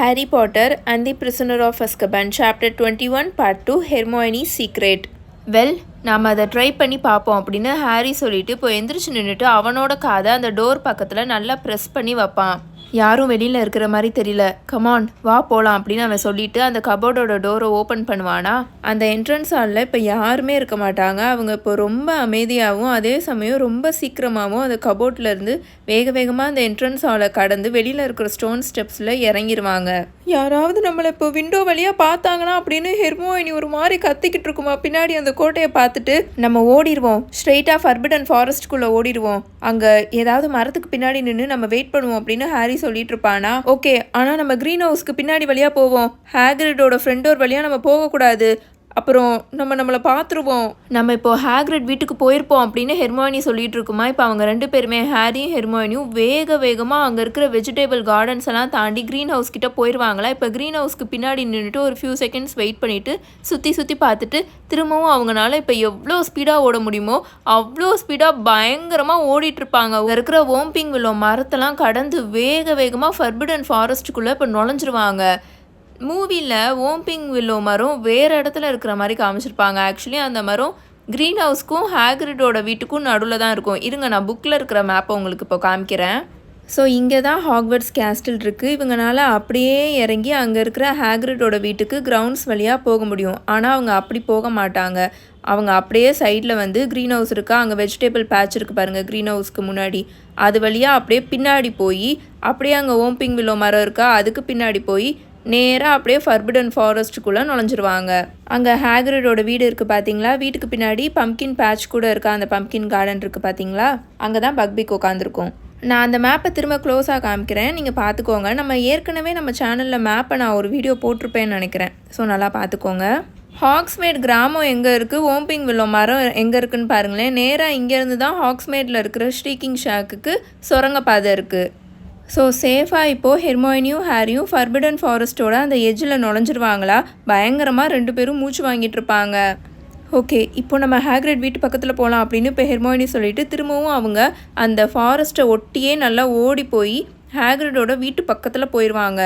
Harry Potter and the Prisoner of Azkaban, Chapter 21, Part 2, Hermione's Secret. Well நாம் அதை try பண்ணி பார்ப்போம் அப்படின்னு ஹாரி சொல்லிட்டு இப்போ எந்திரிச்சு நின்றுட்டு அவனோட காதை அந்த டோர் பக்கத்தில் நல்லா ப்ரெஸ் பண்ணி வைப்பான். யாரும் வெளியில் இருக்கிற மாதிரி தெரியல. கமான் வா போகலாம் அப்படின்னு அவன் சொல்லிட்டு அந்த கபோர்டோட டோரை ஓப்பன் பண்ணுவானா? அந்த என்ட்ரன்ஸ் ஹாலில் இப்போ யாருமே இருக்க மாட்டாங்க. அவங்க இப்போ ரொம்ப அமைதியாகவும் அதே சமயம் ரொம்ப சீக்கிரமாகவும் அந்த கபோர்ட்ல இருந்து வேக வேகமாக அந்த என்ட்ரன்ஸ் ஹாலை கடந்து வெளியில் இருக்கிற ஸ்டோன் ஸ்டெப்ஸில் இறங்கிடுவாங்க யாராவது நம்மளை இப்போ விண்டோ வழியாக பார்த்தாங்கன்னா அப்படின்னு ஹெர்மோயினி ஒரு மாதிரி கத்திக்கிட்டு இருக்குமா? பின்னாடி அந்த கோட்டையை பார்த்துட்டு நம்ம ஓடிடுவோம் ஸ்ட்ரெயிட்டாக ஃபர்பிடன் ஃபாரஸ்ட்குள்ளே ஓடிடுவோம் அங்கே ஏதாவது மரத்துக்கு பின்னாடி நின்று நம்ம வெயிட் பண்ணுவோம் அப்படின்னு ஹாரி சொல்லிட்டு இருப்பானா? ஓகே ஆனால் நம்ம க்ரீன் ஹவுஸ்க்கு பின்னாடி வழியாக போவோம். ஹேக்ரிடோட ஃப்ரெண்டோர் வழியாக நம்ம போகக்கூடாது. அப்புறம் நம்ம நம்மளை பார்த்துருவோம். நம்ம இப்போ ஹேக்ரட் வீட்டுக்கு போயிருப்போம் அப்படின்னு ஹெர்மானி சொல்லிட்டு இருக்குமா? இப்போ அவங்க ரெண்டு பேருமே ஹாரியும் ஹெர்மானியும் வேக வேகமாக அங்கே இருக்கிற வெஜிடபிள் கார்டன்ஸ் எல்லாம் தாண்டி க்ரீன் ஹவுஸ் கிட்ட போயிடுவாங்களா இப்போ க்ரீன் ஹவுஸ்க்கு பின்னாடி நின்றுட்டு ஒரு ஃபியூ செகண்ட்ஸ் வெயிட் பண்ணிட்டு சுற்றி சுற்றி பார்த்துட்டு திரும்பவும் அவங்களால இப்போ எவ்வளோ ஸ்பீடாக ஓட முடியுமோ அவ்வளோ ஸ்பீடாக பயங்கரமாக ஓடிட்டு இருப்பாங்க. அங்கே இருக்கிற ஓம்பிங் வில்லோ மரத்தெல்லாம் கடந்து வேக வேகமாக ஃபர்பிடன் ஃபாரஸ்ட்டுக்குள்ளே இப்போ நுழைஞ்சிருவாங்க. மூவியில் ஓம்பிங் வில்லோ மரம் வேறு இடத்துல இருக்கிற மாதிரி காமிச்சிருப்பாங்க. ஆக்சுவலி அந்த மரம் க்ரீன் ஹவுஸ்க்கும் ஹேக்ரிடோட வீட்டுக்கும் நடுவில் தான் இருக்கும். இருங்க நான் புக்கில் இருக்கிற மேப்பை உங்களுக்கு இப்போ காமிக்கிறேன். ஸோ இங்கே தான் ஹாக்வர்ட்ஸ் கேஸ்டில் இருக்குது இவங்கனால அப்படியே இறங்கி அங்கே இருக்கிற ஹேக்ரிடோட வீட்டுக்கு கிரவுண்ட்ஸ் வழியாக போக முடியும். ஆனால் அவங்க அப்படி போக மாட்டாங்க. அவங்க அப்படியே சைடில் வந்து க்ரீன் ஹவுஸ் இருக்கா? அங்கே வெஜிடபிள் பேட்ச் இருக்குது பாருங்கள் க்ரீன் ஹவுஸ்க்கு முன்னாடி. அது வழியாக அப்படியே பின்னாடி போய் அப்படியே அங்கே ஓம்பிங் வில்லோ மரம் இருக்கா? அதுக்கு பின்னாடி போய் நேராக அப்படியே ஃபர்பிடன் ஃபாரஸ்ட்டுக்குள்ளே நுழைஞ்சிருவாங்க. அங்கே ஹேக்ரிடோட வீடு இருக்குது பார்த்தீங்களா வீட்டுக்கு பின்னாடி பம்கின் பேட்ச் கூட இருக்கா? அந்த பம்கின் கார்டன் இருக்குது பார்த்தீங்களா அங்கே தான் பக்பிக் உட்காந்துருக்கும் நான் அந்த மேப்பை திரும்ப க்ளோஸாக காமிக்கிறேன். நீங்கள் பார்த்துக்கோங்க நம்ம ஏற்கனவே நம்ம சேனலில் மேப்பை நான் ஒரு வீடியோ போட்டிருப்பேன்னு நினைக்கிறேன். ஸோ நல்லா பார்த்துக்கோங்க ஹாக்ஸ்மேட் கிராமம் எங்கே இருக்குது ஓம்பிங் வில்லோ மரம் எங்கே இருக்குன்னு பாருங்களேன். நேராக இங்கேருந்து தான் ஹாக்ஸ்மேட்டில் இருக்கிற ஸ்ரீகிங் ஷாக்குக்கு சுரங்கப்பாதை இருக்குது ஸோ சேஃபாக இப்போது ஹெர்மோயினியும் ஹாரியும் ஃபர்பிடன் ஃபாரஸ்ட்டோட அந்த எஜ்ஜில் நுழைஞ்சிருவாங்களா? பயங்கரமாக ரெண்டு பேரும் மூச்சு வாங்கிட்டு இருப்பாங்க. ஓகே இப்போ நம்ம ஹேக்ரெட் வீட்டு பக்கத்தில் போகலாம் அப்படின்னு இப்போ ஹெர்மோயினி சொல்லிட்டு திரும்பவும் அவங்க அந்த ஃபாரஸ்ட்டை ஒட்டியே நல்லா ஓடி போய் ஹேக்ரிடோட வீட்டு பக்கத்தில் போயிடுவாங்க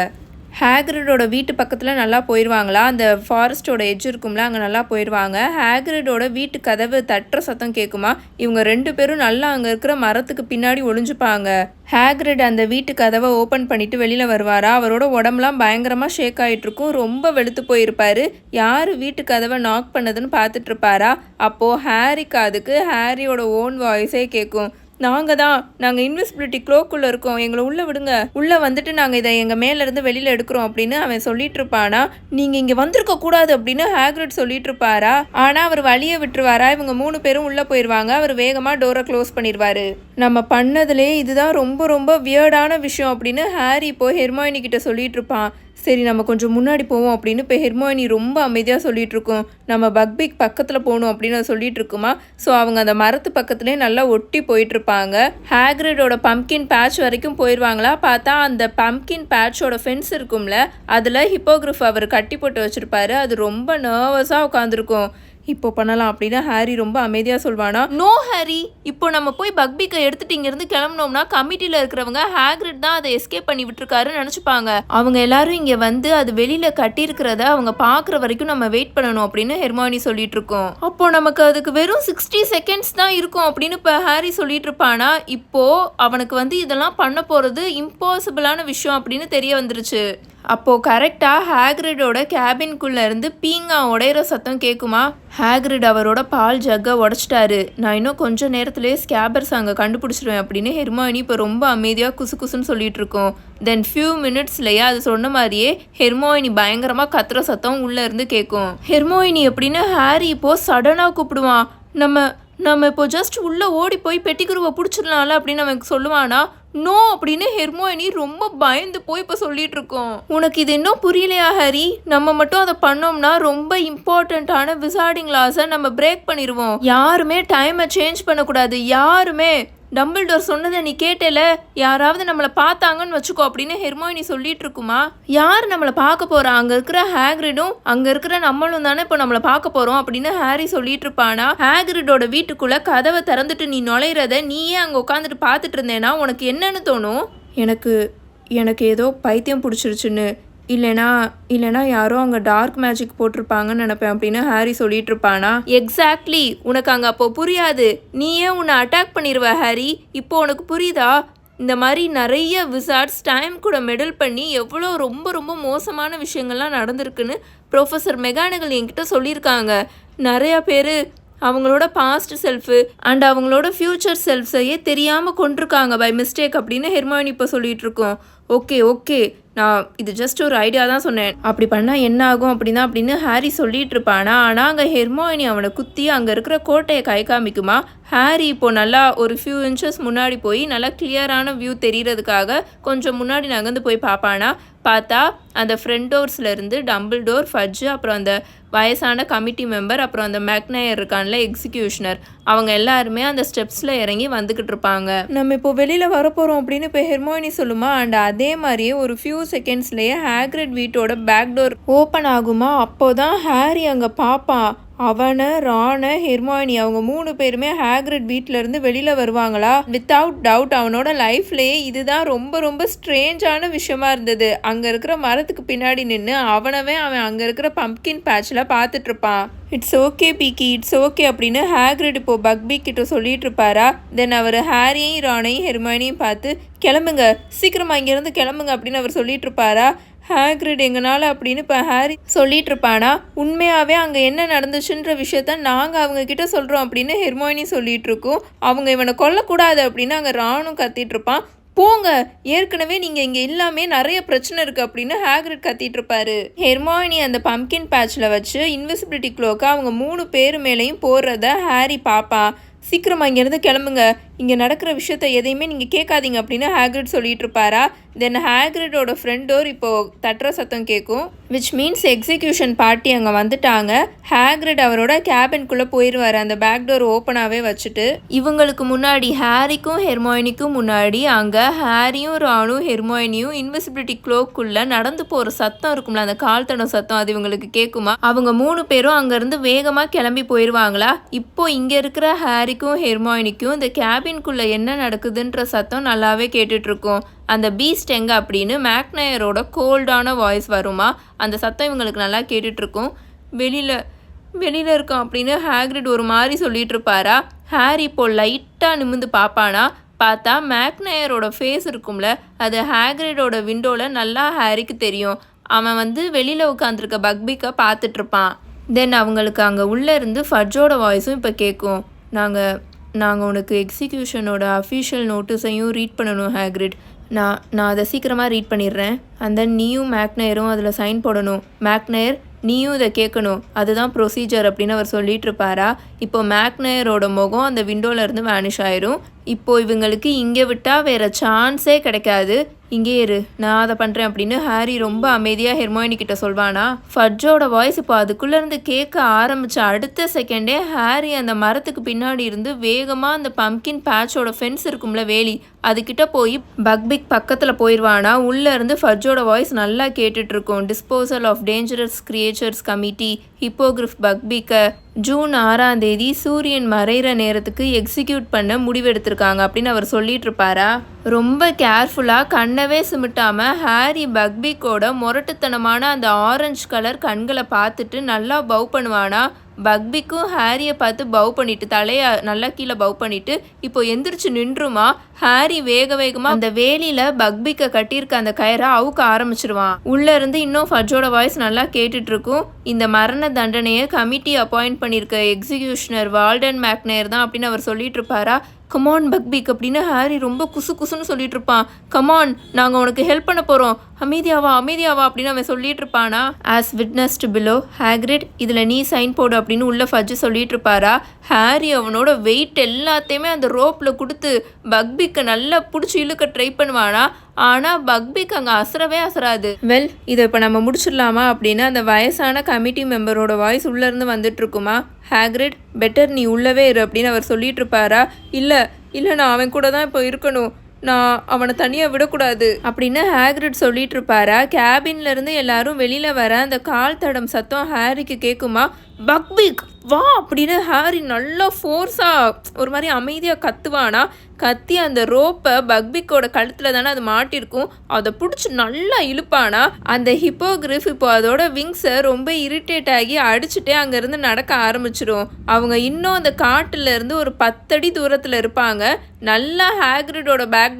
ஹேக்ரிடோட வீட்டு பக்கத்தில் நல்லா போயிடுவாங்களா அந்த ஃபாரஸ்ட்டோட எஜ் இருக்கும்ல அங்கே நல்லா போயிடுவாங்க ஹேக்ரிடோட வீட்டு கதவு தட்டுற சத்தம் கேட்குமா இவங்க ரெண்டு பேரும் நல்லா அங்கே இருக்கிற மரத்துக்கு பின்னாடி ஒளிஞ்சுப்பாங்க. ஹேக்ரிட் அந்த வீட்டு கதவை ஓப்பன் பண்ணிட்டு வெளியில் வருவாரா? அவரோட உடம்புலாம் பயங்கரமாக ஷேக் ஆகிட்டு இருக்கும் ரொம்ப வெளுத்து போயிருப்பாரு. யார் வீட்டு கதவை நாக் பண்ணதுன்னு பார்த்துட்டு இருப்பாரா? அப்போது ஹாரிக்கு அதுக்கு ஹாரியோட ஓன் வாய்ஸே கேட்கும் நாங்கள் தான் நாங்கள் இன்விசிபிலிட்டி க்ளோக்குள்ளே இருக்கோம். எங்களை உள்ளே விடுங்க. உள்ளே வந்துட்டு நாங்கள் இதை எங்கள் மேலேருந்து வெளியில் எடுக்கிறோம் அப்படின்னு அவன் சொல்லிட்டு இருப்பானா? நீங்கள் இங்கே வந்திருக்க கூடாது அப்படின்னு ஹேக்ரிட் சொல்லிட்டு இருப்பாரா? ஆனால் அவர் வழியை விட்டுருவாரா? இவங்க மூணு பேரும் உள்ளே போயிடுவாங்க அவர் வேகமாக டோரை க்ளோஸ் பண்ணிடுவாரு நம்ம பண்ணதுலே இதுதான் ரொம்ப ரொம்ப வியர்டான விஷயம் அப்படின்னு ஹாரி இப்போ ஹெர்மாயினி கிட்ட சொல்லிட்டு இருப்பான். சரி நம்ம கொஞ்சம் முன்னாடி போவோம் அப்படின்னு இப்போ ஹெர்மோயினி ரொம்ப அமைதியாக சொல்லிட்டு இருக்கோம் நம்ம பக்பிக் பக்கத்தில் போகணும் அப்படின்னு சொல்லிட்டு இருக்குமா ஸோ அவங்க அந்த மரத்து பக்கத்துலேயே நல்லா ஒட்டி போயிட்டு இருப்பாங்க ஹேக்ரிடோட பம்கின் பேட்ச் வரைக்கும் போயிடுவாங்களா பார்த்தா அந்த பம்கின் பேட்சோட ஃபென்ஸ் இருக்கும்ல அதில் ஹிப்போகிரிஃப் அவர் கட்டி போட்டு வச்சுருப்பாரு. அது ரொம்ப நர்வஸாக உட்காந்துருக்கும் இப்போ பண்ணலாம் அப்படின்னா ஹாரி ரொம்ப அமைதியாக சொல்வானா? நோ ஹாரி இப்போ நம்ம போய் பக்பிக்கை எடுத்துட்டு இங்கேருந்து கிளம்புனோம்னா கமிட்டியில் இருக்கிறவங்க ஹேக்ரிட் தான் அதை எஸ்கேப் பண்ணி விட்டுருக்காருன்னு நினச்சிப்பாங்க. அவங்க எல்லாரும் இங்கே வந்து அது வெளியில் கட்டியிருக்கிறத அவங்க பார்க்குற வரைக்கும் நம்ம வெயிட் பண்ணணும் அப்படின்னு ஹெர்மானி சொல்லிட்டு இருக்கோம் அப்போ நமக்கு அதுக்கு வெறும் சிக்ஸ்டி செகண்ட்ஸ் தான் இருக்கும் அப்படின்னு இப்போ ஹாரி சொல்லிட்டு இருப்பானா இப்போ அவனுக்கு வந்து இதெல்லாம் பண்ண போகிறது இம்பாசிபிளான விஷயம் அப்படின்னு தெரிய வந்துருச்சு. அப்போது கரெக்டாக ஹேக்ரிடோட கேபின்குள்ளே இருந்து பீங்கா உடையிற சத்தம் கேட்குமா ஹேக்ரிட் அவரோட பால் ஜக்கை உடச்சிட்டாரு. நான் இன்னும் கொஞ்சம் நேரத்துலேயே ஸ்கேபர்ஸ் அங்கே கண்டுபிடிச்சிருவேன் அப்படின்னு ஹெர்மாயினி இப்போ ரொம்ப அமைதியாக குசு குசுன்னு சொல்லிட்டு இருக்கோம். தென் ஃபியூ மினிட்ஸ்லையே அது சொன்ன மாதிரியே ஹெர்மோயினி பயங்கரமாக கத்துற சத்தம் உள்ளே இருந்து கேட்கும் ஹெர்மோயினி அப்படின்னு ஹாரி இப்போது சடனாக கூப்பிடுவான். நம்ம நம்ம இப்போ ஜஸ்ட் உள்ளே ஓடி போய் பெட்டிக்குருவை பிடிச்சிடலாம்ல அப்படின்னு அவன் சொல்லுவானா? நோ அப்படின்னு ஹெர்மோயினி ரொம்ப பயந்து போய் இப்போ சொல்லிட்டு இருக்கோம். உனக்கு இது இன்னும் புரியலையா ஹரி? நம்ம மட்டும் அதை பண்ணோம்னா ரொம்ப இம்பார்ட்டண்ட்டான விசார்டிங் லாஸை நம்ம பிரேக் பண்ணிடுவோம். யாருமே டைமை சேஞ்ச் பண்ணக்கூடாது. யாருமே டம்பிள்டோர் சொன்னதை நீ கேட்டல யாராவது நம்மளை பார்த்தாங்கன்னு வச்சுக்கோ அப்படின்னு ஹெர்மோயினி சொல்லிட்டு இருக்குமா யார் நம்மளை பார்க்க போறா? அங்க இருக்கிற ஹேக்ரிடும் அங்க இருக்கிற நம்மளும் தானே இப்போ நம்மளை பார்க்க போறோம் அப்படின்னு ஹாரி சொல்லிட்டு இருப்பானா ஹேக்ரிடோட வீட்டுக்குள்ள கதவை திறந்துட்டு நீ நுழையிறத நீயே அங்க உட்காந்துட்டு பார்த்துட்டு இருந்தேன்னா உனக்கு என்னன்னு தோணும்? எனக்கு எனக்கு ஏதோ பைத்தியம் பிடிச்சிருச்சுன்னு இல்லைனா இல்லைனா யாரோ அங்கே டார்க் மேஜிக் போட்டிருப்பாங்கன்னு நினைப்பேன் அப்படின்னு ஹாரி சொல்லிட்டு இருப்பானா எக்ஸாக்ட்லி உனக்கு அங்கே அப்போ புரியாது. நீயே உன்னை அட்டாக் பண்ணிடுவ ஹாரி. இப்போ உனக்கு புரியுதா? இந்த மாதிரி நிறைய விசார்ட்ஸ் டைம் கூட மெடல் பண்ணி எவ்வளோ ரொம்ப ரொம்ப மோசமான விஷயங்கள்லாம் நடந்திருக்குன்னு ப்ரொஃபஸர் மெகானிகள் என்கிட்ட சொல்லியிருக்காங்க. நிறையா பேர் அவங்களோட பாஸ்ட் செல்ஃபு அண்ட் அவங்களோட ஃப்யூச்சர் செல்ஃப்ஸையே தெரியாமல் கொண்டிருக்காங்க பை மிஸ்டேக் அப்படின்னு ஹெர்மாயினி இப்போ சொல்லிகிட்ருக்கோம் இருக்கோம் ஓகே ஓகே நான் இது ஜஸ்ட் ஒரு ஐடியா தான் சொன்னேன். அப்படி பண்ணால் என்ன ஆகும் அப்படின்னா அப்படின்னு ஹாரி சொல்லிட்டு இருப்பானா. ஆனால் அங்கே ஹெர்மோயினி அவனை குத்தி அங்கே இருக்கிற கோட்டையை கை காமிக்குமா? ஹாரி இப்போது நல்லா ஒரு ஃபியூ இன்ச்சஸ் முன்னாடி போய் நல்லா கிளியரான வியூ தெரிகிறதுக்காக கொஞ்சம் முன்னாடி நகர்ந்து போய் பார்ப்பானா பார்த்தா அந்த ஃப்ரண்ட் டோர்ஸ்லேருந்து டம்பிள் டோர் ஃபட்ஜ் அப்புறம் அந்த வயசான கமிட்டி மெம்பர் அப்புறம் அந்த மேக்னயர் இருக்கான்ல எக்ஸிக்யூஷனர் அவங்க எல்லாருமே அந்த ஸ்டெப்ஸில் இறங்கி வந்துக்கிட்டு இருப்பாங்க. நம்ம இப்போ வெளியில் வரப்போகிறோம் அப்படின்னு இப்போ ஹெர்மோனி சொல்லுமா? அண்ட் அதே மாதிரியே ஒரு ஃபியூ செகண்ட்ஸ்லேயே ஹேக்ரிட் வீட்டோட பேக் டோர் ஓப்பன் ஆகுமா? அப்போ தான் ஹாரி அங்கே பார்ப்பான் அவனை ராண ஹெர்மாயினி அவங்க மூணு பேருமே ஹேக்ரிட் வீட்டிலேருந்து வெளியில் வருவாங்களா? வித்தவுட் டவுட் அவனோட லைஃப்லேயே இதுதான் ரொம்ப ரொம்ப ஸ்ட்ரேஞ்சான விஷயமா இருந்தது. அங்கே இருக்கிற மரத்துக்கு பின்னாடி நின்று அவனவே அவன் அங்கே இருக்கிற பம்ப்கின் பேட்சில் பார்த்துட்ருப்பான் it's okay piggy it's okay அப்படின்னு ஹேக்ரிட் இப்போ பக்பி கிட்ட சொல்லிட்டு இருப்பாரா? தென் அவர் ஹாரியையும் ராணையும் ஹெர்மானியும் பார்த்து கிளம்புங்க சீக்கிரமாக இங்கேருந்து கிளம்புங்க அப்படின்னு அவர் சொல்லிட்டு இருப்பாரா? ஹேக்ரிட் எங்கனால அப்படின்னு இப்போ ஹாரி சொல்லிட்டு இருப்பானா உண்மையாகவே அங்கே என்ன நடந்துச்சுன்ற விஷயத்த நாங்கள் அவங்க கிட்ட சொல்கிறோம் அப்படின்னு ஹெர்மோயினி சொல்லிட்டு இருக்கோம் அவங்க இவனை கொல்லக்கூடாது அப்படின்னு அங்கே ராணும் கத்திட்டு இருப்பான் போங்க ஏற்கனவே நீங்கள் இங்கே எல்லாமே நிறைய பிரச்சனை இருக்குது அப்படின்னு ஹேக்ரிட் கத்திட்டு இருப்பாரு ஹெர்மாயினி அந்த பம்கின் பேட்சில் வச்சு இன்விசிபிலிட்டி க்ளோக்கு அவங்க மூணு பேர் மேலேயும் போடுறத ஹாரி பாப்பா. சீக்கிரமாக இங்கேருந்து கிளம்புங்க. இங்கே நடக்கிற விஷயத்த எதையுமே நீங்கள் கேட்காதீங்க அப்படின்னு ஹேக்ரிட் சொல்லிட்டு இருப்பாரா தென் ஹேக்ரிடோட ஃப்ரெண்ட் டோர் இப்போது தட்டுற சத்தம் கேட்கும். விச் மீன்ஸ் எக்ஸிக்யூஷன் பார்ட்டி அங்கே வந்துட்டாங்க. ஹேக்ரிட் அவரோட கேபின்குள்ளே போயிடுவார் அந்த பேக் டோர் ஓப்பனாகவே வச்சுட்டு. இவங்களுக்கு முன்னாடி ஹாரிக்கும் ஹெர்மோயினிக்கும் முன்னாடி அங்கே ஹாரியும் ராணும் ஹெர்மோயினியும் இன்விசிபிலிட்டி க்ளோக்குள்ளே நடந்து போகிற சத்தம் இருக்கும்ல அந்த கால் தடம் சத்தம் அது இவங்களுக்கு கேட்குமா? அவங்க மூணு பேரும் அங்கேருந்து வேகமாக கிளம்பி போயிடுவாங்களா இப்போ இங்கே இருக்கிற ஹாரிக்கும் ஹெர்மோயினிக்கும் இந்த கேபின்குள்ளே என்ன நடக்குதுன்ற சத்தம் நல்லாவே கேட்டுட்ருக்கோம் அந்த பீஸ்ட் எங்கே அப்படின்னு மேக்னயரோட கோல்டான வாய்ஸ் வருமா? அந்த சத்தம் இவங்களுக்கு நல்லா கேட்டுட்ருக்கும் வெளியில் வெளியில் இருக்கோம் அப்படின்னு ஹேக்ரிட் ஒரு மாதிரி சொல்லிட்டு இருப்பாரா ஹாரி இப்போ லைட்டாக நிமிந்து பார்ப்பானா? பார்த்தா மேக்னயரோட ஃபேஸ் இருக்கும்ல அது ஹேக்ரிடோட விண்டோவில் நல்லா ஹேரிக்கு தெரியும். அவன் வந்து வெளியில் உட்காந்துருக்க பக்பிக்கை பார்த்துட்ருப்பான் தென் அவங்களுக்கு அங்கே உள்ளே இருந்து ஃபட்ஜோட வாய்ஸும் இப்போ கேட்கும். நாங்கள் நாங்கள் உனக்கு எக்ஸிக்யூஷனோட அஃபீஷியல் நோட்டீஸையும் ரீட் பண்ணணும் ஹேக்ரிட் நான் நான் அதை சீக்கிரமாக ரீட் பண்ணிடுறேன். அண்ட் தென் நீயும் மேக்னயரும் அதில் சைன் போடணும். மேக்னயர் நீயும் இதை கேட்கணும். அதுதான் ப்ரொசீஜர் அப்படின்னு அவர் சொல்லிட்டு இருப்பாரா? இப்போ மேக்னயரோட முகம் அந்த விண்டோவிலேருந்து வேனிஷ் ஆயிரும். இப்போ இவங்களுக்கு இங்கே விட்டால் வேறு சான்ஸே கிடைக்காது. இங்கே இரு நான் அதை பண்ணுறேன் அப்படின்னு ஹாரி ரொம்ப அமைதியாக ஹெர்மோயினி கிட்ட சொல்வானா. ஃபட்ஜோட வாய்ஸ் இப்போ அதுக்குள்ளேருந்து கேட்க ஆரம்பித்த அடுத்த செகண்டே ஹாரி அந்த மரத்துக்கு பின்னாடி இருந்து வேகமாக அந்த பம்கின் பேட்சோட ஃபென்ஸ் இருக்கும்ல வேலி அதுக்கிட்ட போய் பக்பிக் பக்கத்தில் போயிடுவானா உள்ளேருந்து ஃபட்ஜோட வாய்ஸ் நல்லா கேட்டுட்ருக்கோம் disposal of dangerous creatures committee hippogriff பக்பிக்கை June ஆறாம் தேதி சூரியன் மறைகிற நேரத்துக்கு எக்ஸிக்யூட் பண்ண முடிவெடுத்திருக்காங்க அப்படின்னு அவர் சொல்லிட்டு இருப்பாரா ரொம்ப கேர்ஃபுல்லாக கண்ணவே சுமிட்டாமல் ஹாரி பக்பிக்கோட முரட்டுத்தனமான அந்த ஆரஞ்சு கலர் கண்களை பார்த்துட்டு நல்லா பவ் பண்ணுவானா? பக்பிக்கும் ஹாரியை பார்த்து பவ் பண்ணிட்டு தலையை நல்லா கீழே பவ் பண்ணிட்டு இப்போ எந்திரிச்சு நின்றுமா? ஹாரி வேக வேகமா அந்த வேலியில பக்பிக்க கட்டியிருக்க அந்த கயரை அவுக்க ஆரம்பிச்சிருவான். உள்ள இருந்து இன்னும் ஃபஜோட வாய்ஸ் நல்லா கேட்டுட்டு இருக்கும் இந்த மரண தண்டனையை கமிட்டி அப்பாயிண்ட் பண்ணியிருக்க எக்ஸிகியூஷனர் வால்டன் மேக்னேயர் தான் அப்படின்னு அவர் சொல்லிட்டு இருப்பாரா? கமான் பக்பிக் அப்படின்னு ஹாரி ரொம்ப குசு குசுன்னு சொல்லிட்டு இருப்பான். கமான் நாங்கள் உனக்கு ஹெல்ப் பண்ண போகிறோம் அமைதியாவா அமைதியாவா அப்படின்னு அவன் சொல்லிட்டு இருப்பானா? As witness to below Hagrid இதில் நீ சைன் போடு அப்படின்னு உள்ள ஃபஜ்ஜு சொல்லிட்டு இருப்பாரா? ஹாரி அவனோட வெயிட் எல்லாத்தையுமே அந்த ரோப்பில் கொடுத்து பக்பீக்கை நல்லா பிடிச்சி இழுக்க ட்ரை பண்ணுவானா? ஆனால் பக்பிக் அங்கே அசரவே அசராது. வெல் இதை இப்போ நம்ம முடிச்சிடலாமா அப்படின்னு அந்த வயசான கமிட்டி மெம்பரோட வாய்ஸ் உள்ளேருந்து வந்துட்டுருக்குமா ஹேக்ரிட் பெட்டர் நீ உள்ளவே இரு அப்படின்னு அவர் சொல்லிட்டு இருப்பாரா? இல்லை இல்லை நான் அவன் கூட தான் இப்போ இருக்கணும். நான் அவனை தனியாக விடக்கூடாது அப்படின்னு ஹேக்ரிட் சொல்லிட்டு இருப்பாரா? கேபின்லேருந்து எல்லாரும் வெளியில் வர அந்த கால் தடம் சத்தம் ஹாரிக்கு கேட்குமா பக்பிக் வா அப்படின்னு ஹாரி நல்லா ஃபோர்ஸாக ஒரு மாதிரி அமைதியாக கத்துவானா? கத்தி அந்த ரோப்பை பக்பிக்கோட கழுத்தில் தானே அது மாட்டிருக்கும். அதை பிடிச்சி நல்லா இழுப்பானா? அந்த ஹிப்போகிரிஃப் இப்போ அதோட விங்ஸை ரொம்ப இரிட்டேட் ஆகி அடிச்சுட்டே அங்கேருந்து நடக்க ஆரம்பிச்சிடும் அவங்க இன்னும் அந்த காட்டுல இருந்து ஒரு பத்தடி தூரத்தில் இருப்பாங்க. நல்லா ஹேக்ரிடோட பேக்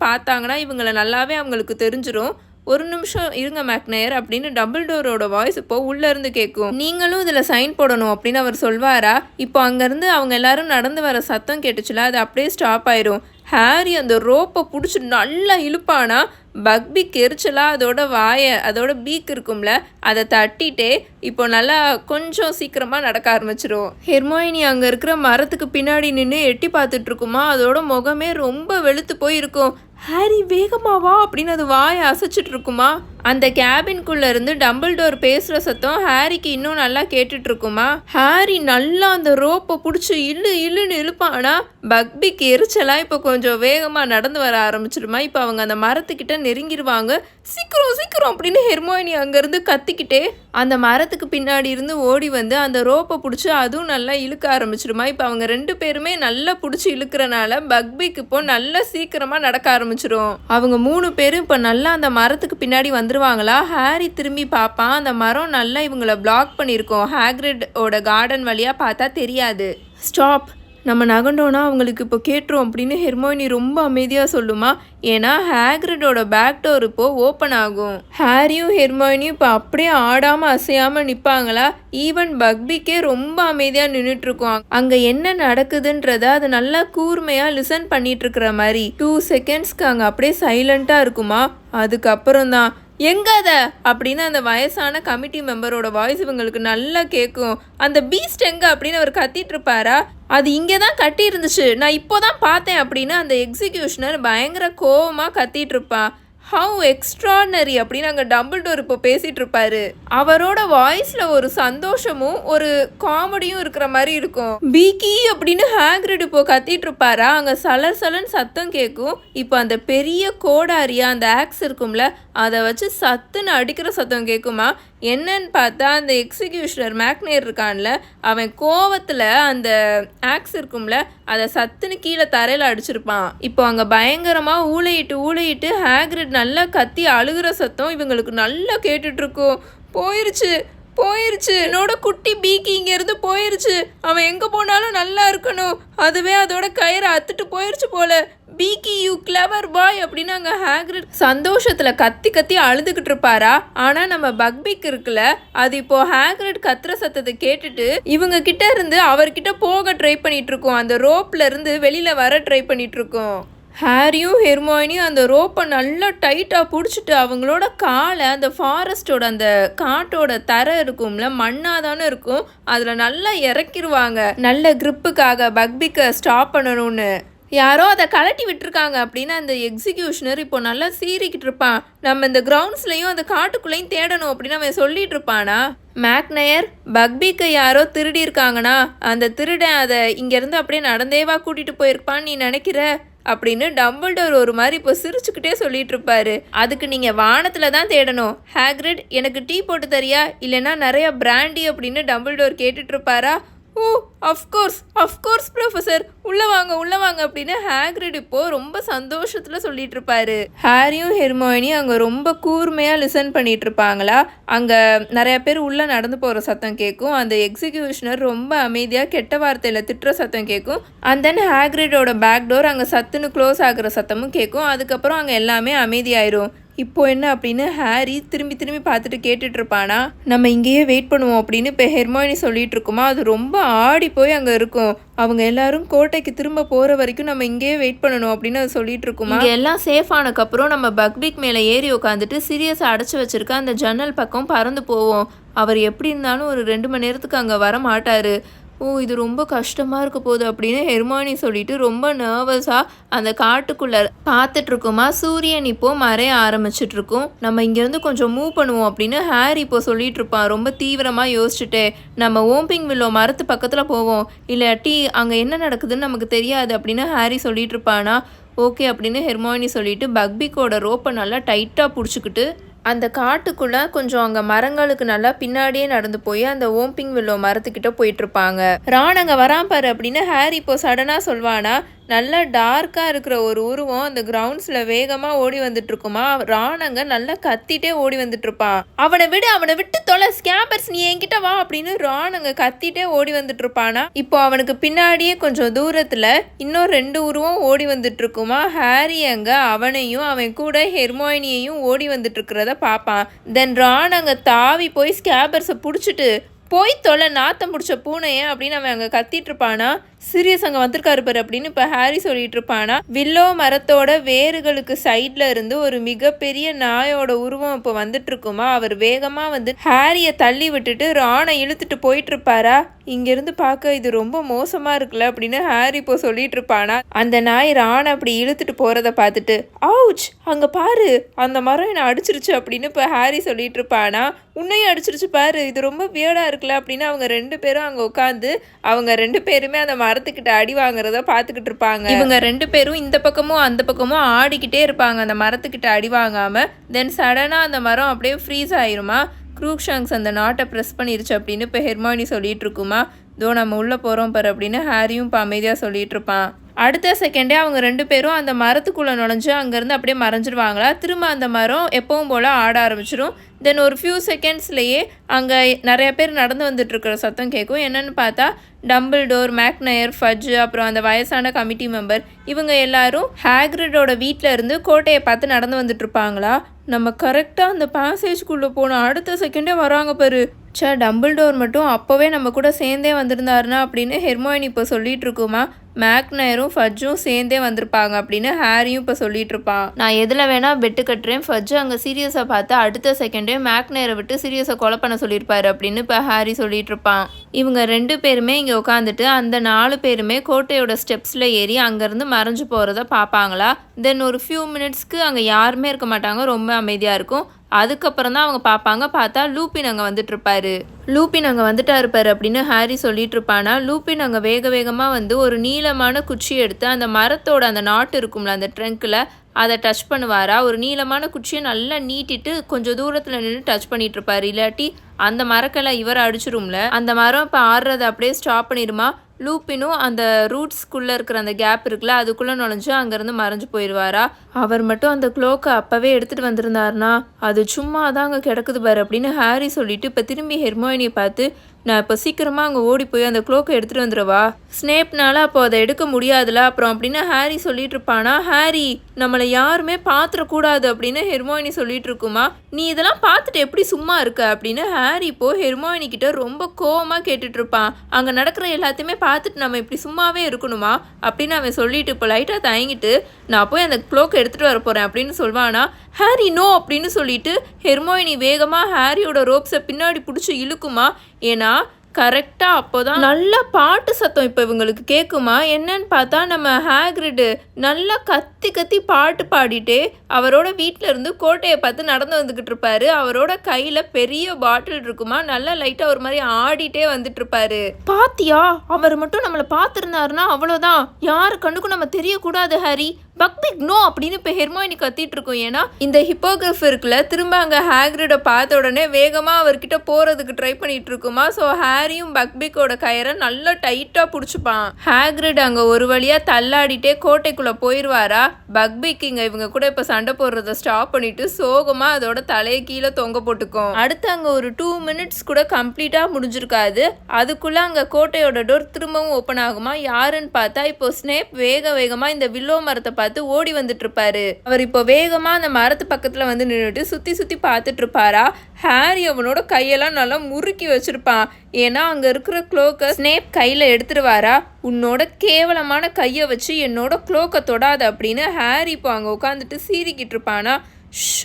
பார்த்தாங்கன்னா இவங்களை நல்லாவே அவங்களுக்கு தெரிஞ்சிடும் ஒரு நிமிஷம் இருங்க மேக்னேயர் அப்படின்னு டபுள் டோரோட வாய்ஸ் இப்போ உள்ளே இருந்து கேட்கும். நீங்களும் இதில் சைன் போடணும் அப்படின்னு அவர் சொல்வாரா? இப்போ அங்கேருந்து அவங்க எல்லாரும் நடந்து வர சத்தம் கேட்டுச்சுல அது அப்படியே ஸ்டாப் ஆயிரும். ஹாரி அந்த ரோப்பை பிடிச்சி நல்லா இழுப்பானா? பக்பி எரிச்சலா அதோட வாயை அதோட பீக் இருக்கும்ல அதை தட்டிட்டே இப்போ நல்லா கொஞ்சம் சீக்கிரமாக நடக்க ஆரம்பிச்சிரும். ஹெர்மோயினி அங்கே இருக்கிற மரத்துக்கு பின்னாடி நின்று எட்டி பார்த்துட்டு இருக்குமா? அதோட முகமே ரொம்ப வெளுத்து போய் இருக்கும் ஹாரி வேகமா வா அப்படின்னு அது வாயை அசைச்சிட்டு இருக்குமா? அந்த கேபின்குள்ள இருந்து டம்பிள் டோர் பேசுற சத்தம் ஹாரிக்கு இன்னும் நல்லா கேட்டுட்டு இருக்குமா? ஹாரி நல்லா அந்த ரோப்பை பிடிச்சி இழு இழுன்னு இழுப்பானா. பக்பிக்கு எரிச்சலா இப்போ கொஞ்சம் வேகமா நடந்து வர ஆரம்பிச்சிருமா இப்போ அவங்க அந்த மரத்துக்கிட்ட நெருங்கிடுவாங்க சீக்கிரம் சீக்கிரம் அப்படின்னு ஹெர்மோயினி அங்கேருந்து கத்திக்கிட்டே அந்த மரத்துக்கு பின்னாடி இருந்து ஓடி வந்து அந்த ரோப்பை பிடிச்சி அதுவும் நல்லா இழுக்க ஆரம்பிச்சிருமா இப்போ அவங்க ரெண்டு பேருமே நல்லா பிடிச்சி இழுக்கிறனால பக்பிக்கு இப்போ நல்லா சீக்கிரமாக நடக்க ஆரம்பிச்சிரும். அவங்க மூணு பேரும் இப்போ நல்லா அந்த மரத்துக்கு பின்னாடி வந்துருவாங்களா? ஹாரி திரும்பி பார்ப்பான் அந்த மரம் நல்லா இவங்கள பிளாக் பண்ணியிருக்கோம். ஹேக்ரிடோட கார்டன் வழியாக பார்த்தா தெரியாது. ஸ்டாப் நம்ம நகண்டோனா அவங்களுக்கு இப்போ கேட்டுரும் அப்படின்னு ஹெர்மோனி ரொம்ப அமைதியாக சொல்லுமா? ஏன்னா ஹேக்ரிடோட பேக் டோர் இப்போ ஓப்பன் ஆகும். ஹாரியும் ஹெர்மோனியும் இப்போ அப்படியே ஆடாமல் அசையாமல் நிற்பாங்களா ஈவன் பக்பிக்கே ரொம்ப அமைதியாக நின்றுட்டுருக்கோம் அங்கே என்ன நடக்குதுன்றத அது நல்லா கூர்மையாக லிசன் பண்ணிகிட்ருக்கிற மாதிரி. டூ செகண்ட்ஸ்க்கு அங்கே அப்படியே சைலண்ட்டாக இருக்குமா? அதுக்கப்புறம் தான். எங்க அத? அப்படின்னு அந்த வயசான கமிட்டி மெம்பரோட வாய்ஸ் இவங்களுக்கு நல்லா கேட்கும். அந்த பீஸ்ட் எங்க? அப்படின்னு அவர் கத்திட்டு இருப்பாரா அது இங்கே தான் கட்டி இருந்துச்சு நான் இப்போ தான் பார்த்தேன் அப்படின்னு அந்த எக்ஸிக்யூஷனர் பயங்கர கோவமாக கத்திட்டு இருப்பான் ஹவு எக்ஸ்ட்ரானரி அப்படின்னு அங்கே டபுள் டோர் இப்போ பேசிகிட்டு இருப்பாரு அவரோட வாய்ஸில் ஒரு சந்தோஷமும் ஒரு காமெடியும் இருக்கிற மாதிரி இருக்கும். பீக்கி அப்படின்னு ஹேக்ரிட் இப்போ கத்திட்டு இருப்பாரா அங்கே சலர் சலன் சத்தம் கேட்கும். இப்போ அந்த பெரிய கோடாரியா அந்த ஆக்ஸ் இருக்கும்ல அதை வச்சு சத்துன்னு அடிக்கிற சத்தம் கேட்குமா? என்னன்னு பார்த்தா அந்த எக்ஸிக்யூஷனர் மேக்னேர் இருக்கான்ல அவன் கோவத்தில் அந்த ஆக்ஸ் இருக்கும்ல அதை சத்துன்னு கீழே தரையில் அடிச்சிருப்பான். இப்போ அங்கே பயங்கரமாக ஊழையிட்டு ஊழையிட்டு ஹேக்ரிட் நல்லா கத்தி அழுகிற சத்தம் இவங்களுக்கு நல்லா கேட்டுட்ருக்கோம் போயிருச்சு. போயிருச்சு. என்னோட குட்டி பீக்கி இங்கேருந்து போயிருச்சு. அவன் எங்கே போனாலும் நல்லா இருக்கணும். அதுவே அதோட கயிறை அத்துட்டு போயிருச்சு போல. பீக்கி யூ கிளவர் பாய் அப்படின்னு அங்கே ஹேக்ரிட் சந்தோஷத்தில் கத்தி கத்தி அழுதுகிட்டு இருப்பாரா? ஆனால் நம்ம பக்பிக் இருக்குல்ல அது இப்போ ஹேக்ரிட் கத்துற சத்தத்தை கேட்டுட்டு இவங்க கிட்ட இருந்து அவர்கிட்ட போக ட்ரை பண்ணிட்டு இருக்கோம். அந்த ரோப்ல இருந்து வெளியில வர ட்ரை பண்ணிட்டு இருக்கோம். ஹாரியும் ஹெர்மாயினியும் அந்த ரோப்பை நல்லா டைட்டாக பிடிச்சிட்டு அவங்களோட காலை அந்த ஃபாரஸ்ட்டோட அந்த காட்டோட தரை இருக்கும்ல மண்ணாக தானே இருக்கும். அதில் நல்லா இறக்கிருவாங்க. நல்ல க்ரிப்புக்காக பக்பிக்கை ஸ்டாப் பண்ணணும்னு. யாரோ அதை கலட்டி விட்டுருக்காங்க அப்படின்னு அந்த எக்ஸிக்யூஷனர் இப்போ நல்லா சீறிக்கிட்டு இருப்பான். நம்ம இந்த கிரவுண்ட்ஸ்லையும் அந்த காட்டுக்குள்ளேயும் தேடணும் அப்படின்னு அவன் சொல்லிட்டு இருப்பானா? மேக்னயர் பக்பிக்கை யாரோ திருடி இருக்காங்கன்னா அந்த திருடன் அதை இங்கேருந்து அப்படியே நடந்தேவா கூட்டிகிட்டு போயிருப்பான்னு நீ நினைக்கிற? அப்படின்னு டம்பிள்டோர் ஒரு மாதிரி இப்போ சிரிச்சுக்கிட்டே சொல்லிட்டு இருப்பாரு. அதுக்கு நீங்கள் வானத்தில் தான் தேடணும். ஹேக்ரிட் எனக்கு டீ போட்டு தரியா? இல்லைன்னா நிறைய பிராண்டி அப்படின்னு டம்பிள்டோர் கேட்டுட்டு இருப்பாரா? ஓ அஃப்கோர்ஸ் அஃப்கோர்ஸ் ப்ரொஃபசர் உள்ளே வாங்க உள்ளே வாங்க அப்படின்னு ஹேக்ரிட் இப்போ ரொம்ப சந்தோஷத்தில் சொல்லிட்டு இருப்பாரு ஹாரியும் ஹெர்மோயினியும் அங்கே ரொம்ப கூர்மையாக லிசன் பண்ணிட்டு இருப்பாங்களா அங்கே நிறைய பேர் உள்ளே நடந்து போகிற சத்தம் கேட்கும் அந்த எக்ஸிக்யூஷனர் ரொம்ப அமைதியாக கெட்ட வார்த்தையில் திட்டுற சத்தம் கேட்கும் அண்ட் தென் ஹேக்ரிடோட பேக் டோர் அங்கே சத்துன்னு க்ளோஸ் ஆகுற சத்தமும் கேட்கும் அதுக்கப்புறம் அங்கே எல்லாமே அமைதியாயிரும். இப்போ என்ன அப்படின்னு ஹாரி திரும்பி திரும்பி பார்த்துட்டு கேட்டுட்டு இருப்பானா நம்ம இங்கேயே வெயிட் பண்ணுவோம் அப்படின்னு இப்போ ஹெர்மோனி சொல்லிட்டு இருக்குமா அது ரொம்ப ஆடி போய் அங்கே இருக்கும். அவங்க எல்லாரும் கோட்டைக்கு திரும்ப போகிற வரைக்கும் நம்ம இங்கேயே வெயிட் பண்ணணும் அப்படின்னு அது சொல்லிட்டு இருக்குமா? எல்லாம் சேஃப் ஆனக்கப்புறம் நம்ம பக்பிக் மேலே ஏறி உட்காந்துட்டு சீரியஸ் அடைச்சி வச்சிருக்க அந்த ஜன்னல் பக்கம் பறந்து போவோம். அவர் எப்படி இருந்தாலும் ஒரு ரெண்டு மணி நேரத்துக்கு அங்கே வர மாட்டார். ஓ இது ரொம்ப கஷ்டமாக இருக்க போகுது அப்படின்னு ஹெர்மானி சொல்லிட்டு ரொம்ப நர்வஸாக அந்த காட்டுக்குள்ளே பார்த்துட்ருக்குமா? சூரியன் இப்போ மறைய ஆரம்பிச்சிட்ருக்கும். நம்ம இங்கேருந்து கொஞ்சம் மூவ் பண்ணுவோம் அப்படின்னு ஹாரி இப்போ சொல்லிட்டு இருப்பான் ரொம்ப தீவிரமாக யோசிச்சுட்டே நம்ம ஓம்பிங் வில்லோ மரத்து பக்கத்தில் போவோம். இல்லாட்டி அங்கே என்ன நடக்குதுன்னு நமக்கு தெரியாது அப்படின்னு ஹாரி சொல்லிட்டு இருப்பானா ஓகே அப்படின்னு ஹெர்மானி சொல்லிட்டு பக்பிக்கோட ரோப்பை நல்லா டைட்டாக பிடிச்சிக்கிட்டு அந்த காட்டுக்குள்ள கொஞ்சம் அங்க மரங்களுக்கு நல்லா பின்னாடியே நடந்து போய் அந்த ஓம்பிங் வில்லோ மரத்துக்கிட்ட போயிட்டு இருப்பாங்க. ரான் அங்க வரான் பாரு அப்படின்னு ஹாரி இப்போ சடனா சொல்வானா நல்லா டார்க்காக இருக்கிற ஒரு உருவம் அந்த கிரவுண்ட்ஸில் வேகமாக ஓடி வந்துட்டு இருக்குமா நல்லா கத்திட்டே ஓடி வந்துட்டு இருப்பான் அவனை விடு அவனை விட்டு தொலை ஸ்கேம்பர்ஸ் நீ என்கிட்ட வா அப்படின்னு ராணங்க கத்திட்டே ஓடி வந்துட்டு இருப்பானா இப்போ அவனுக்கு பின்னாடியே கொஞ்சம் தூரத்தில் இன்னும் ரெண்டு உருவம் ஓடி வந்துட்டு இருக்குமா ஹாரி அங்க அவனையும் அவன் கூட ஹெர்மோயினியையும் ஓடி வந்துட்டு இருக்கிறத பார்ப்பான் தென் ரான் தாவி போய் ஸ்கேபர்ஸை பிடிச்சிட்டு போய் தொலை நாத்தம் பிடிச்ச பூனையை அப்படின்னு அவன் அங்கே கத்திட்டு இருப்பானா சீரியஸ் அங்கே வந்திருக்காரு பாரு அப்படின்னு இப்போ ஹாரி சொல்லிட்டு இருப்பானா வில்லோ மரத்தோட வேர்களுக்கு சைட்ல இருந்து ஒரு மிகப்பெரிய நாயோட உருவம் இப்போ வந்துட்டு இருக்குமா? அவர் வேகமா வந்து ஹாரியை தள்ளி விட்டுட்டு ராணை இழுத்துட்டு போயிட்டு இருப்பாரா? இங்கிருந்து பார்க்க இது ரொம்ப மோசமா இருக்குல்ல அப்படின்னு ஹாரி இப்போ சொல்லிட்டு இருப்பானா. அந்த நாய் ராணை அப்படி இழுத்துட்டு போறத பார்த்துட்டு அவுச் அங்க பாரு அந்த மரம் என்னை அடிச்சிருச்சு அப்படின்னு இப்போ ஹாரி சொல்லிட்டு இருப்பானா. உன்னையும் அடிச்சிருச்சு பாரு இது ரொம்ப வியர்டாக இருக்குல்ல அப்படின்னு அவங்க ரெண்டு பேரும் அங்க உட்காந்து அவங்க ரெண்டு பேருமே அந்த மரத்துக்கிட்ட அடி வாங்குறத பார்த்துக்கிட்டு இருப்பாங்க. இவங்க ரெண்டு பேரும் இந்த பக்கமும் அந்த பக்கமும் ஆடிக்கிட்டே இருப்பாங்க. அந்த மரத்துக்கிட்ட அடி வாங்காம தென் சடனா அந்த மரம் அப்படியே ஃப்ரீஸ் ஆயிருமா? க்ரூக்ஷாங்ஸ் அந்த நாட்டை ப்ரெஸ் பண்ணிருச்சு அப்படின்னு இப்போ ஹெர்மானி சொல்லிட்டு இருக்குமா? இதோ நம்ம உள்ளே போகிறோம் பாரு அப்படின்னு ஹாரியும் இப்போ அமைதியாக சொல்லிட்டு இருப்பான். அடுத்த செகண்டே அவங்க ரெண்டு பேரும் அந்த மரத்துக்குள்ளே நுழைஞ்சு அங்கேருந்து அப்படியே மறைஞ்சிருவாங்களா? திரும்ப அந்த மரம் எப்பவும் போல் ஆட ஆரம்பிச்சிடும் தென் ஒரு ஃபியூ செகண்ட்ஸ்லேயே அங்கே நிறைய பேர் நடந்து வந்துட்டுருக்கிற சத்தம் கேட்கும். என்னென்னு பார்த்தா டம்பிள் டோர் மேக்னயர் ஃபஜ்ஜு அப்புறம் அந்த வயசான கமிட்டி மெம்பர் இவங்க எல்லாரும் ஹேக்ரிடோட வீட்டில் இருந்து கோட்டையை பார்த்து நடந்து வந்துட்டு இருப்பாங்களா? நம்ம கரெக்டாக அந்த பேசேஜ்குள்ளே போன அடுத்த செகண்டே வராங்க பாரு. ச்சே டம்பிள்டோர் மட்டும் அப்போவே நம்ம கூட சேர்ந்தே வந்திருந்தாருனா அப்படின்னு ஹெர்மோயின் இப்போ சொல்லிட்டு இருக்குமா? மேக்னயரும் ஃபஜ்ஜும் சேர்ந்தே வந்திருப்பாங்க அப்படின்னு ஹாரியும் இப்போ சொல்லிட்டு இருப்பான் நான் எதில் வேணா பெட்டு கட்டுறேன். ஃபஜ்ஜு அங்கே சீரியஸை பார்த்து அடுத்த செகண்டே மேக்னயரை விட்டு சீரியஸை கொலை பண்ண சொல்லியிருப்பாரு அப்படின்னு இப்போ ஹாரி சொல்லிட்டு இருப்பான் இவங்க ரெண்டு பேருமே இங்கே உட்காந்துட்டு அந்த நாலு பேருமே கோட்டையோட ஸ்டெப்ஸில் ஏறி அங்கேருந்து மறைஞ்சு போகிறத பார்ப்பாங்களா தென் ஒரு ஃபியூ மினிட்ஸ்க்கு அங்கே யாருமே இருக்க மாட்டாங்க. ரொம்ப அமைதியாக இருக்கும். அதுக்கப்புறம் தான் அவங்க பார்ப்பாங்க. பார்த்தா லூப்பின் அங்கே வந்துட்டு இருப்பாரு லூப்பின் அங்கே வந்துட்டா இருப்பார் அப்படின்னு ஹாரி சொல்லிட்டு இருப்பானா. லூப்பின் அங்கே வேக வேகமாக வந்து ஒரு நீளமான குச்சி எடுத்து அந்த மரத்தோட அந்த நாட்டு இருக்கும்ல அந்த ட்ரங்க்கில் அதை டச் பண்ணுவாரா. ஒரு நீளமான குச்சியை நல்லா நீட்டிட்டு கொஞ்சம் தூரத்தில் நின்று டச் பண்ணிட்டு இருப்பாரு இல்லாட்டி அந்த மரக்கெல்லாம் இவரை அடிச்சிரும்ல. அந்த மரம் இப்போ ஆடுறதை அப்படியே ஸ்டாப் பண்ணிடுமா? லூப்பினும் அந்த ரூட்ஸ்குள்ளே இருக்கிற அந்த கேப் இருக்குல்ல அதுக்குள்ளே நுழைஞ்சு அங்கேருந்து மறைஞ்சு போயிடுவாரா அவர் மட்டும் அந்த க்ளோக்கை அப்போவே எடுத்துகிட்டு வந்திருந்தாருனா அது சும்மா தான் அங்கே கிடக்குது பாரு அப்படின்னு ஹாரி சொல்லிட்டு இப்போ திரும்பி ஹெர்மோயினியை பார்த்து நான் இப்போ சீக்கிரமாக அங்கே ஓடி போய் அந்த க்ளோக்கை எடுத்துகிட்டு வந்துடுவா ஸ்னேப்னால அப்போ அதை எடுக்க முடியாதுல. அப்புறம் அப்படின்னு ஹாரி சொல்லிட்டு இருப்பானா ஹாரி நம்மளை யாருமே பார்த்துடக்கூடாது அப்படின்னு ஹெர்மோயினி சொல்லிட்டு இருக்குமா. நீ இதெல்லாம் பார்த்துட்டு எப்படி சும்மா இருக்க? அப்படின்னு ஹாரி இப்போ ஹெர்மோயினி கிட்ட ரொம்ப கோவமாக கேட்டுட்டு இருப்பான். அங்கே நடக்கிற எல்லாத்தையுமே பார்த்துட்டு நம்ம இப்படி சும்மாவே இருக்கணுமா? அப்படின்னு அவன் சொல்லிட்டு இப்போ லைட்டாக தயங்கிட்டு நான் போய் அந்த க்ளோக் எடுத்துகிட்டு வர போகிறேன் அப்படின்னு சொல்வானா. ஹாரி நோ அப்படின்னு சொல்லிட்டு ஹெர்மோயினி வேகமாக ஹாரியோட ரோப்ஸை பின்னாடி பிடிச்சி இழுக்குமா. ஏன்னா கரெக்டாக அப்போ தான் நல்ல பாட்டு சத்தம் இப்போ இவங்களுக்கு கேட்குமா என்னன்னு பார்த்தா நம்ம ஹேக்ரிடு நல்லா கத்தி கத்தி பாட்டு பாடிட்டே அவரோட வீட்டில் இருந்து கோட்டையை பார்த்து நடந்து வந்துக்கிட்டு இருப்பாரு. அவரோட கையில் பெரிய பாட்டில் இருக்குமா? நல்லா லைட்டாக ஒரு மாதிரி ஆடிட்டே வந்துட்டு இருப்பாரு. பாத்தியா? அவர் மட்டும் நம்மளை பார்த்துருந்தாருன்னா அவ்வளோதான் யாரு கண்ணுக்கும் நம்ம தெரியக்கூடாது ஹாரி. பக்பிக் நோ அப்படின்னு இப்போ ஹெர்மோயினி கத்திட்டு இருக்கோம். ஏன்னா இந்த ஹிப்போகிராஃப் இருக்குல்ல திரும்ப அங்கே ஹேக்ரிட பார்த்த உடனே வேகமாக அவர்கிட்ட போகிறதுக்கு ட்ரை பண்ணிட்டு இருக்குமா? ஸோ ஹாரியும் பக்பிக்கோட கயிறை நல்லா டைட்டாக பிடிச்சிப்பான். ஹேக்ரிட் அங்கே ஒரு வழியாக தள்ளாடிட்டே கோட்டைக்குள்ளே போயிடுவாரா பக்பிக் இங்கே இவங்க கூட இப்போ சண்டை போடுறத ஸ்டாப் பண்ணிட்டு சோகமாக அதோட தலையை கீழே தொங்க போட்டுக்கும். அடுத்து அங்கே ஒரு டூ மினிட்ஸ் கூட கம்ப்ளீட்டாக முடிஞ்சிருக்காது. அதுக்குள்ளே அங்கே கோட்டையோட டோர் திரும்பவும் ஓப்பன் ஆகுமா? யாருன்னு பார்த்தா இப்போ ஸ்னேப் வேக வேகமாக இந்த வில்லோ மரத்தை பார்த்து பார்த்து ஓடி வந்துட்டு இருப்பாரு அவர் இப்போ வேகமாக அந்த மரத்து பக்கத்தில் வந்து நின்றுட்டு சுற்றி சுற்றி பார்த்துட்டு இருப்பாரா ஹாரி அவனோட கையெல்லாம் நல்லா முறுக்கி வச்சிருப்பான். ஏன்னா அங்கே இருக்கிற குளோக்க ஸ்னேப் கையில் எடுத்துருவாரா? உன்னோட கேவலமான கையை வச்சு என்னோட க்ளோக்கை தொடாத அப்படின்னு ஹாரி இப்போ அங்கே உட்காந்துட்டு சீறிக்கிட்டு இருப்பானா ஷ்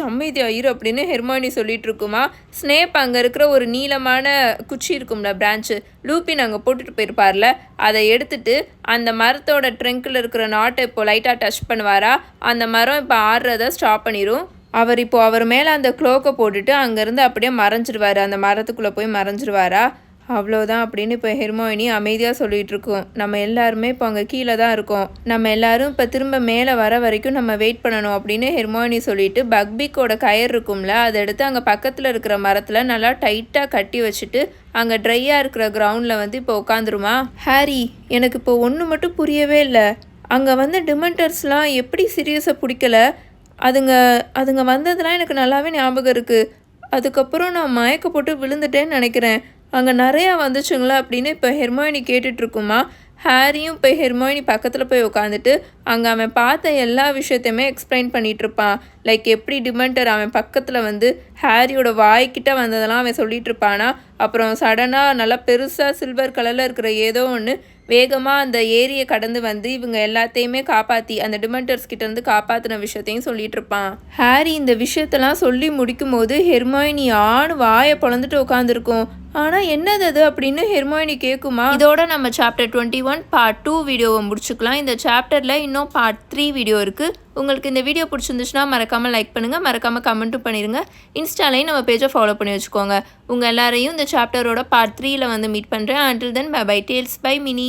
இரு அப்படின்னு ஹெர்மானி சொல்லிட்டு இருக்குமா ஸ்னேப் அங்கே இருக்கிற ஒரு நீளமான குச்சி இருக்கும்ல பிரான்ச்சு லூப்பின் அங்கே போட்டுட்டு போயிருப்பார்ல அதை எடுத்துட்டு அந்த மரத்தோட ட்ரெங்கில் இருக்கிற நாட்டை இப்போ லைட்டாக டச் பண்ணுவாரா? அந்த மரம் இப்போ ஆடுறத ஸ்டாப் பண்ணிடும் அவர் இப்போ அவர் மேலே அந்த க்ளோக்கை போட்டுட்டு அங்கேருந்து அப்படியே மறைஞ்சிடுவார் அந்த மரத்துக்குள்ளே போய் மறைஞ்சிருவாரா? அவ்வளோதான் அப்படின்னு இப்போ ஹெர்மோயினி அமைதியாக சொல்லிகிட்டு இருக்கோம். நம்ம எல்லாருமே இப்போ அங்கே கீழே தான் இருக்கோம். நம்ம எல்லாரும் இப்போ திரும்ப மேலே வர வரைக்கும் நம்ம வெயிட் பண்ணணும் அப்படின்னு ஹெர்மோயினி சொல்லிட்டு பக்பிக்கோட கயர் இருக்கும்ல அதை எடுத்து அங்கே பக்கத்தில் இருக்கிற மரத்தில் நல்லா டைட்டாக கட்டி வச்சுட்டு அங்கே ட்ரையாக இருக்கிற கிரவுண்டில் வந்து இப்போ உட்காந்துருமா ஹாரி எனக்கு இப்போ ஒன்று மட்டும் புரியவே இல்லை. அங்கே வந்து டிமெண்டர்ஸ்லாம் எப்படி சீரியஸை பிடிக்கல? அதுங்க அதுங்க வந்ததெல்லாம் எனக்கு நல்லாவே ஞாபகம் இருக்குது அதுக்கப்புறம் நான் மயக்க போட்டு விழுந்துட்டேன்னு நினைக்கிறேன். அங்கே நிறையா வந்துச்சுங்களா அப்படின்னு இப்போ ஹெர்மோயினி கேட்டுட்ருக்குமா? ஹாரியும் போய் ஹெர்மோயினி பக்கத்தில் போய் உட்காந்துட்டு அங்கே அவன் பார்த்த எல்லா விஷயத்தையுமே எக்ஸ்பிளைன் பண்ணிகிட்ருப்பான் லைக் எப்படி டிமெண்டர் அவன் பக்கத்தில் வந்து ஹாரியோட வாய்க்கிட்ட வந்ததெல்லாம் அவன் சொல்லிகிட்டு இருப்பானா அப்புறம் சடனாக நல்லா பெருசாக சில்வர் கலரில் இருக்கிற ஏதோ ஒன்று வேகமாக அந்த ஏரியை கடந்து வந்து இவங்க எல்லாத்தையுமே காப்பாற்றி அந்த டிமெண்டர்ஸ் கிட்டேருந்து காப்பாற்றின விஷயத்தையும் சொல்லிட்டு இருப்பான் ஹாரி இந்த விஷயத்தெல்லாம் சொல்லி முடிக்கும் போது ஹெர்மாயினி ஆண் வாயை பொழந்துட்டு உட்காந்துருக்கும் ஆனால் என்னது அது அப்படின்னு ஹெர்மாயினி கேட்குமா இதோட நம்ம chapter twenty one part two வீடியோவை முடிச்சுக்கலாம். இந்த சாப்டரில் இன்னும் பார்ட் த்ரீ வீடியோ இருக்குது உங்களுக்கு இந்த வீடியோ பிடிச்சிருந்துச்சுன்னா மறக்காமல் லைக் பண்ணுங்கள் மறக்காமல் கமெண்ட்டும் பண்ணிடுங்க இன்ஸ்டாலையும் நம்ம பேஜை ஃபாலோ பண்ணி வச்சுக்கோங்க. உங்கள் எல்லாரையும் இந்த சாப்டரோட பார்ட் த்ரீயில் வந்து மீட் பண்ணுறேன் until then bye bye tales by mini